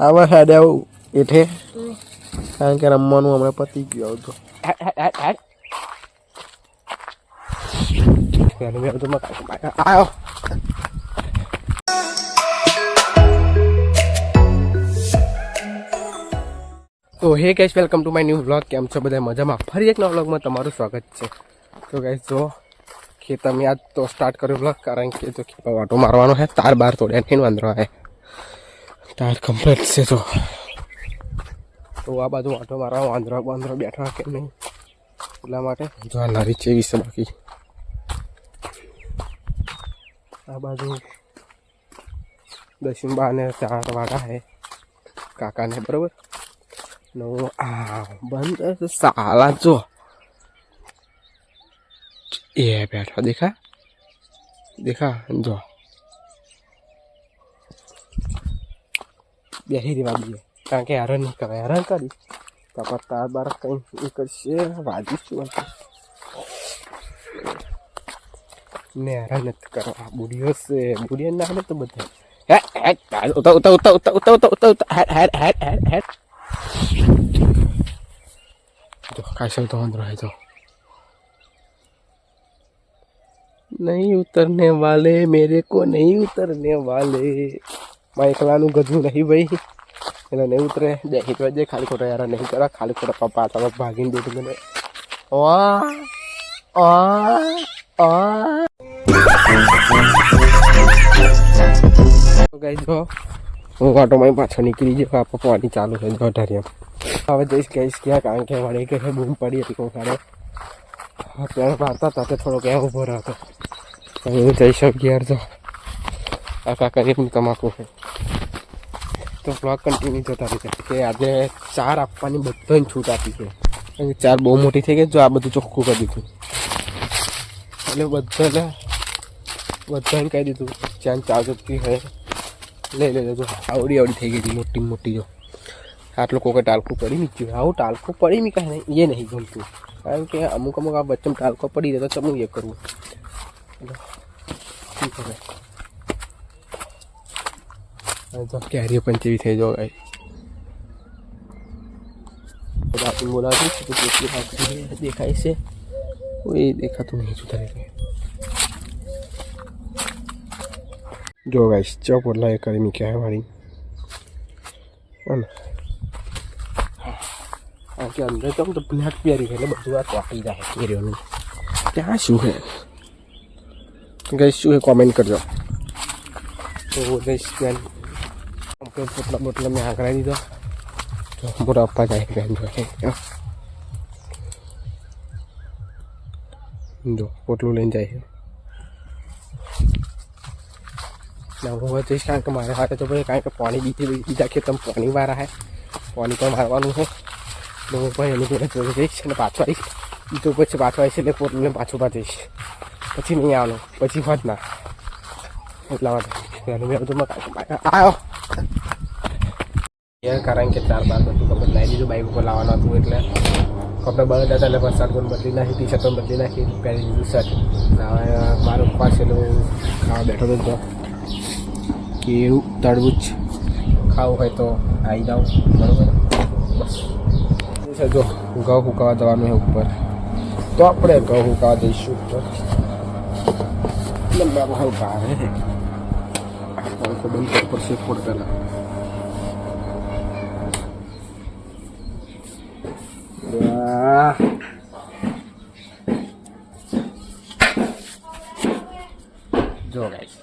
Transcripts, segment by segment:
આવા સાડે એઠે કારણ કે રમવાનું હમણાં પતી ગયું આવતો આવ્યો તો hey guys welcome to my new vlog કેમ છો બધા? મજામાં? ફરી એક નવા વ્લોગમાં તમારું સ્વાગત છે. તો ગેસ જો ખેતરમાં આજ તો સ્ટાર્ટ કર્યો વ્લોગ કારણ કે તો ખેતર વાટો મારવાનો છે તાર બાર તોડ્યા નહીં વાંધો આવે તાર કમ્પ્લીટ છે તો તો આ બાજુ વાટો મારા વાંદરો વાંદરો બેઠા કે નહીં? એટલા માટે. જો આ નારી છે વીસ બાકી. આ બાજુ દશિંબા બાને ચાર વાળા હે કાકાને બરોબર? નો આ બંધ છે. સાલા જો. એ બેઠા દેખા. દેખા જો. બેસી દેવા દઈએ કારણ કે હેરાન નહીં કરે હેરાન કરી તાપા તાર બાર કંઈ એ કરશે વાજીશું ને હેરાન નથી કરવા બુડીઓ છે બુડીઓ ના હાલે તો બધા હે હે ઉતા ઉતા ઉતા ઉતા ઉતા ઉતા ઉતા ઉતા હેડ હેડ હેડ હેડ હેડ तो कैसे तो अंदर है तो नहीं उतरने वाले मेरे को नहीं उतरने वाले मैं એકલાનું ગધું નહીં ભાઈ. એટલે નહીં ઉતરે દેખી તો દે ખાલી ખોટા યાર નહીં કરા, ખાલી ખોટા પપ્પા તમે ભાગીને દે મને. વા આ આ. તો ગાઈ જો, હું ઓટોમાં પાછળ નીકળી ગયો, આ પપ્પાની ચાલુ છે ગઢારિયા હવે જઈશ કહીશ ક્યાં, કારણ કે વળી કે બૂમ પડી હતી કોઈ સાડે અત્યારે મારતા હતા તે થોડોક એમ ઊભો રહ્યો હતો. હવે હું જઈશ અગિયાર તો આ કાકાની પણ તમાકુ છે. તો બ્લોગ કન્ટિન્યુ જતા રહેશે કે આજે ચાર આપવાની બધાને છૂટ આપી છે. કારણ કે ચાર બહુ મોટી થઈ ગઈ જો આ બધું ચોખ્ખું કરી દીધું. એટલે બધાને બધાને કહી દીધું, જ્યાં ચાર જતી હોય લઈ લેજો, જો આવડી આવડી થઈ ગઈ હતી મોટી મોટી જો. આટલું કોઈ ટાલકું પડી નીકળ્યું આવું ટાલકું પડી મી કાંઈ નહીં, એ નહીં ગમતું. કારણ કે અમુક અમુક આ બચ્ચમ ટાલકો પડી જાય તો ચમનું એ કરવું. એટલે શું કરે? હવે તો કેરીઓ પણ જેવી થઈ જાવ ગાઈ બાપુ બોલાવી છે તો કેટલી બાકી દેખાય છે કોઈ દેખાતું નહીં સુધારી જો ગાઈશ ચો પોટલા એ કરી મૂક્યા હે મારી કારણ કે અંદર તો તો બ્લેક પહેરી એટલે બધું આ કોપી જાય કેરીઓનું ત્યાં શું છે ગઈશ શું છે કોમેન્ટ કરજો તો ગઈશ ત્યાં કમ્પ્લીટ પોટલા બોટલા મેં આગળ દીધો તો મોટા પપ્પા જાય બેન જો જો, પોટલું લઈને જાય છે. હું હવે જઈશ કારણ કે મારે હાથે તો ભાઈ કારણ કે પાણી બીજી બીજા ખેતરમાં પાણી વાળા આવે પાણી પણ મારવાનું છે. તો હું ભાઈ એની જોડે જોડે જઈશ અને પાછો આવીશ. તો પછી પાછો આવીશ એટલે પોટલું પાછું પાછું જઈશ. પછી નહીં આવવાનું. પછી હોત ના. એટલા માટે. મેં બધું આવ્યો કારણ કે ચાર બાર બધું કપડ લાવી દીધું બાઈક ઉપર લાવવાનું હતું એટલે કપડાં બહાર હતા એટલે વરસાદ પણ બદલી નાખી ટી શર્ટ પણ બદલી નાખી, પહેરી દીધું શર્ટ મારું પાછેલું ખાવા બેઠો હતો કેળું, તરબૂચ ખાવું હોય તો આવી જાઉં, બરાબર? છે જો, ઘઉં ફૂંકાવા જવાનું છે ઉપર. તો આપણે ઘઉં ફૂંકાવા જઈશું ઉપર. લંબા બહાર पंखो बंद कर ऊपर से फोड़ पहला जो गाइस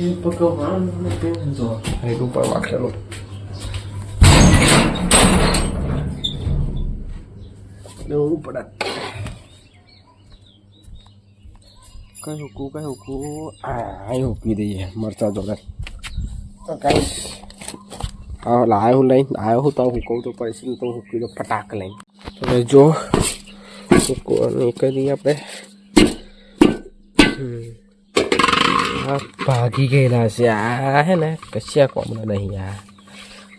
ये पकवान में तो पेंजो है ऊपर वाख लो લેવું પડે કઈ હુકું કઈ હુકું આ હુકી દઈએ મરચા જોડે તો કઈ હા લાયો હું લઈને આવ્યો હું તો હુકવું તો પડશે તો હુકી દો પટાક લઈને હવે જો હુકવાનું કરી આપણે આ ભાગી ગયેલા છે આ હે ને કશા કોમના નહીં આ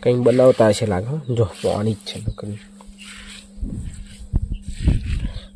કંઈ બનાવતા હશે લાગે જો પાણી જ છે નોકરી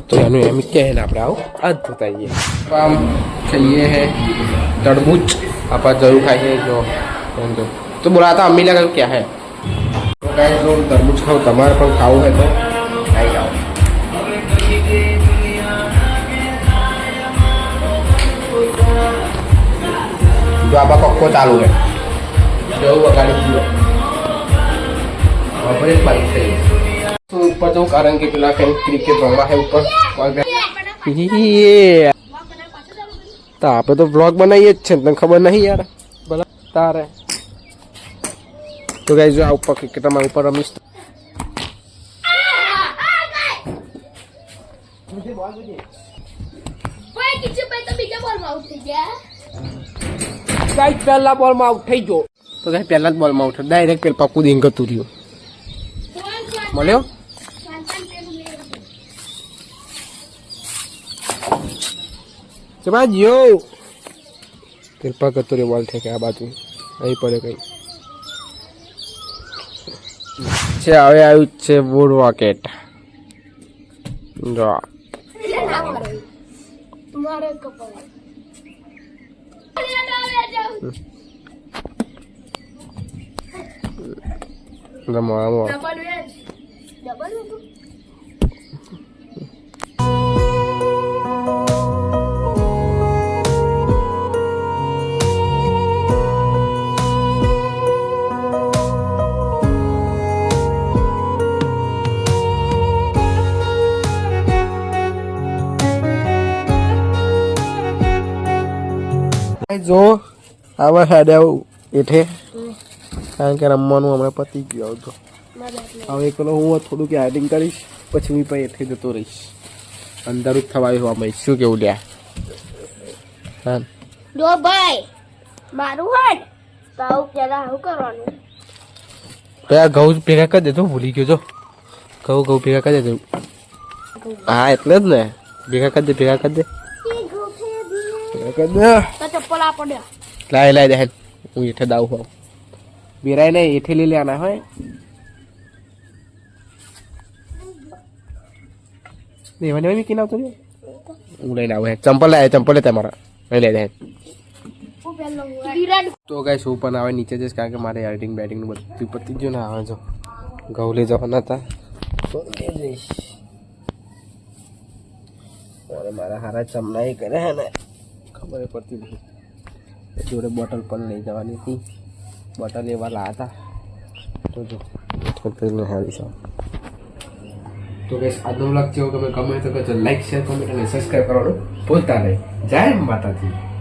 तो यानी एम क्या है ना આપણે આવું આ જ બતાવીએ આમ ખાઈએ હે તરબૂચ આપા જરૂર ખાઈએ જો એમ તો તો બોલાતા અમ્મી લગા क्या है તો ગાઈસ જો તરબૂચ ખાવ તમારે પણ ખાવું હોય તો ખાઈ જાઓ જો આપા પક્કો ચાલુ હે જેવું વગાડી દીધો હવે એક બાજુ થઈ તો ઉપર જવું કારણ કે પેલા કંઈક ક્રિકેટ રમવા છે ઉપર યે તો આપણે તો બ્લોગ બનાવીએ જ છે ને તને ખબર નહીં યાર ભલા તારે તો ગાઈ જો આ ઉપર ક્રિકેટમાં ઉપર રમીશ તો. ભાઈ કિચન ભાઈ તો બીજા બોલમાં આઉટ થઈ ગયા ગાઈ પહેલા બોલમાં આઉટ થઈ ગયો તો ગાઈ પહેલા જ બોલમાં આઉટ ડાયરેક્ટ પેલ પક્કું દિન ગતું રહ્યું મળ્યો જવા જો પેલ પગ ગતો રહ્યો બોલ થઈ આ બાજુ. અહીં પડે કઈ. છે હવે આવ્યું છે વુડ રોકેટ જો. મારે કપલ જો આવા સાડા એઠે. કારણ કે રમવાનું હમણાં પતી ગયું આવતો હવે એકલો હું થોડુંક એડિંગ કરીશ પછી હું પછી એઠે જતો રહીશ. અંદર જ થવાયું આમાં શું કેવું લ્યા? હા. જો ભાઈ મારું હાડ પેલા આવું કરવાનું. પેલા ઘઉં ભેગા કરી દેજો ભૂલી ગયો જો. ઘઉં ઘઉં ભેગા કરી દેજો. હા એટલે જ ને. ભેગા કરી દે ભેગા કરી દે. ભેગા કરી દે તો ચપ્પલ આ પડ્યા. લાય લાય દે હું એઠે દાવ હો બેરાય નહીં એઠે લઈ લેવાના હોય. દેવાની હોય મીકીને આવતો રહ્યો? હું લઈને આવું હે ચંપલ લાય ચંપલ લેતા મારા લઈ લે દે હું પેલો વિરાટ તો ગાઈસ શું પણ આવે નીચે જઈશ કારણ કે મારે એડિટિંગ બેટિંગનું બધું પતી ગયું ને આવે જો. ઘઉં લઈ જવાના હતા. તો લઈ જઈશ. અરે મારા હારા ચમના કરે હે ને. ખબર પડતી નથી. જોડે બોટલ પણ લઈ જવાની હતી. બોટલ એવા લાયા હતા. તો જો બોટલ હારી તો ગેસ આજનો વ્લોગ જેવો તમે ગમે તો કરજો લાઈક શેર કોમેન્ટ અને સબસ્ક્રાઈબ કરવાનું ભૂલતા નહીં. જય માતાજી.